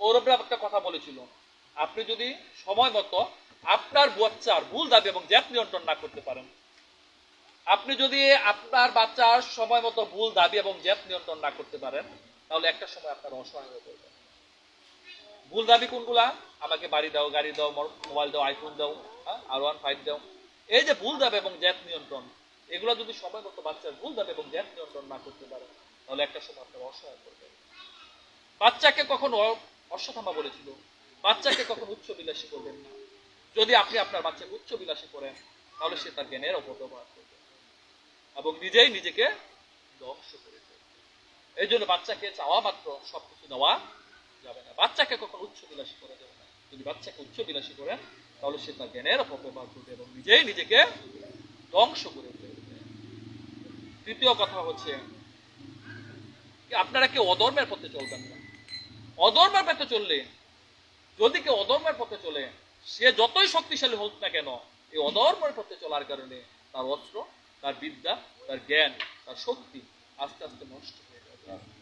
কৌরবরা একটা কথা বলেছিল। আপনি যদি সময় মতো আপনার বাচ্চার ভুল দাবি এবং জ্যাপ নিয়ন্ত্রণ না করতে পারেন, আপনি যদি আপনার বাচ্চার সময় মতো ভুল দাবি এবং জ্যাপ নিয়ন্ত্রণ না করতে পারেন, তাহলে একটা সময় আপনার অসহায় হয়ে পড়বে। ভুল দাবি কোনগুলা? আমাকে বাড়ি দাও, গাড়ি দাও মোবাইল দাও আইফোন দাও আর ওয়ান ফাইভ দাও। এই যে ভুল দাবি এবং জ্যাপ নিয়ন্ত্রণ, এগুলো যদি সময় মতো বাচ্চার ভুল দাবি এবং জ্যাপ নিয়ন্ত্রণ না করতে পারেন তাহলে একটা সময় আপনার অসহায় করবে বাচ্চাকে কখনো অশ্বথামা বলেছিল, বাচ্চাকে কখনো উচ্চ বিলাসী করবেন না। যদি আপনি আপনার বাচ্চাকে উচ্চ বিলাসী করেন, তাহলে সে তার জ্ঞানের অপব্যবহার করবে এবং নিজেই নিজেকে ধ্বংস করে এই জন্য বাচ্চাকে চাওয়া মাত্র সবকিছু দেওয়া যাবে না। বাচ্চাকে কখনো উচ্চ বিলাসী করা যাবে না। যদি বাচ্চাকে উচ্চ বিলাসী করেন, তাহলে সে তার জ্ঞানের অপব্যবহার করবে এবং নিজেই নিজেকে ধ্বংস করে ফেলবে তৃতীয় কথা হচ্ছে, আপনারা কেউ অধর্মের পথে চলবেন না। অধর্মের পথে চললে, যদি কেউ অধর্মের পথে চলে, সে যতই শক্তিশালী হোক না কেন, এই অধর্মের পথে চলার কারণে তার অস্ত্র, তার বিদ্যা, তার জ্ঞান, তার শক্তি আস্তে আস্তে নষ্ট হয়ে যাবে।